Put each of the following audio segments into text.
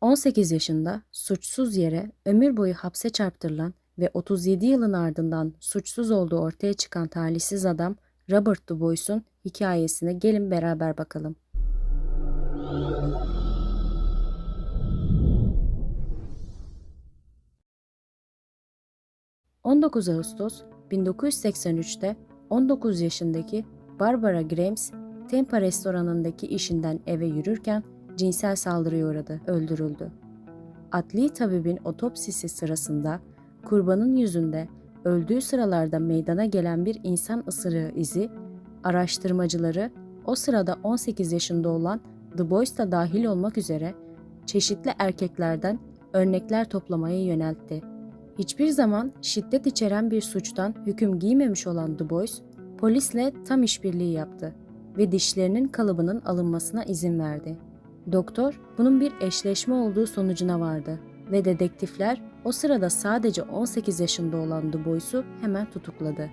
18 yaşında suçsuz yere ömür boyu hapse çarptırılan ve 37 yılın ardından suçsuz olduğu ortaya çıkan talihsiz adam Robert Du Bois'un hikayesine gelin beraber bakalım. ...19 Ağustos 1983'te 19 yaşındaki Barbara Grimes, Tampa restoranındaki işinden eve yürürken cinsel saldırıya uğradı, öldürüldü. Adli tabibin otopsisi sırasında kurbanın yüzünde öldüğü sıralarda meydana gelen bir insan ısırığı izi, araştırmacıları o sırada 18 yaşında olan The Boys da dahil olmak üzere çeşitli erkeklerden örnekler toplamaya yöneltti. Hiçbir zaman şiddet içeren bir suçtan hüküm giymemiş olan Du Bois, polisle tam işbirliği yaptı ve dişlerinin kalıbının alınmasına izin verdi. Doktor bunun bir eşleşme olduğu sonucuna vardı ve dedektifler o sırada sadece 18 yaşında olan Du Bois'u hemen tutukladı.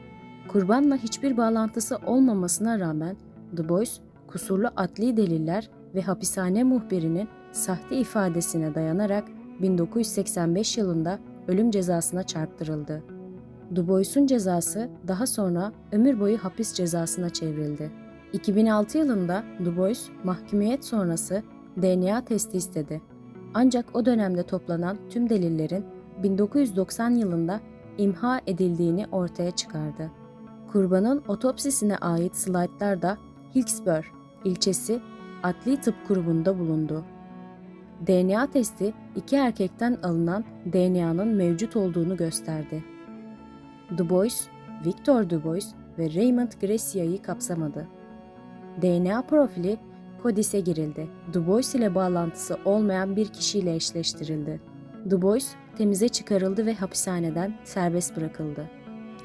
Kurbanla hiçbir bağlantısı olmamasına rağmen Du Bois, kusurlu adli deliller ve hapishane muhbirinin sahte ifadesine dayanarak 1985 yılında ölüm cezasına çarptırıldı. Du Bois'un cezası daha sonra ömür boyu hapis cezasına çevrildi. 2006 yılında Du Bois mahkumiyet sonrası DNA testi istedi. Ancak o dönemde toplanan tüm delillerin 1990 yılında imha edildiğini ortaya çıkardı. Kurbanın otopsisine ait slaytlar da Hillsborough ilçesi Adli Tıp Kurumu'nda bulundu. DNA testi iki erkekten alınan DNA'nın mevcut olduğunu gösterdi. Du Bois, Victor Du Bois ve Raymond Grecia'yı kapsamadı. DNA profili Kodis'e girildi. Du Bois ile bağlantısı olmayan bir kişiyle eşleştirildi. Du Bois temize çıkarıldı ve hapishaneden serbest bırakıldı.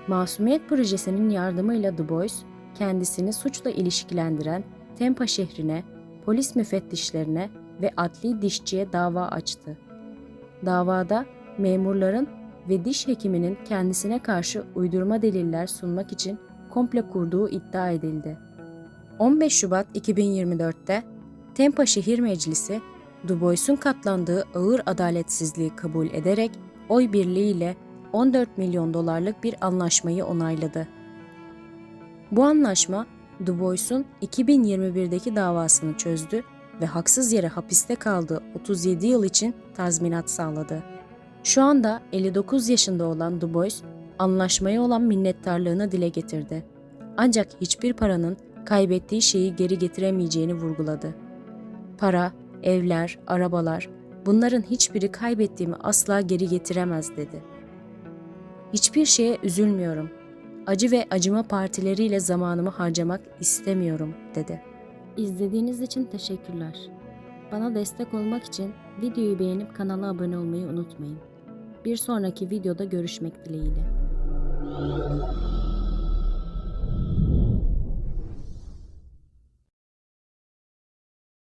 Masumiyet Projesi'nin yardımıyla Du Bois, kendisini suçla ilişkilendiren Tampa şehrine, polis müfettişlerine ve adli dişçiye dava açtı. Davada memurların ve diş hekiminin kendisine karşı uydurma deliller sunmak için komple kurduğu iddia edildi. 15 Şubat 2024'te Tampa Şehir Meclisi, Du Bois'un katlandığı ağır adaletsizliği kabul ederek oy birliğiyle 14 milyon dolarlık bir anlaşmayı onayladı. Bu anlaşma Du Bois'un 2021'deki davasını çözdü ve haksız yere hapiste kaldığı 37 yıl için tazminat sağladı. Şu anda 59 yaşında olan Du Bois, anlaşmaya olan minnettarlığını dile getirdi. Ancak hiçbir paranın kaybettiği şeyi geri getiremeyeceğini vurguladı. Para, evler, arabalar, bunların hiçbiri kaybettiğimi asla geri getiremez dedi. Hiçbir şeye üzülmüyorum. Acı ve acıma partileriyle zamanımı harcamak istemiyorum dedi. İzlediğiniz için teşekkürler. Bana destek olmak için videoyu beğenip kanala abone olmayı unutmayın. Bir sonraki videoda görüşmek dileğiyle.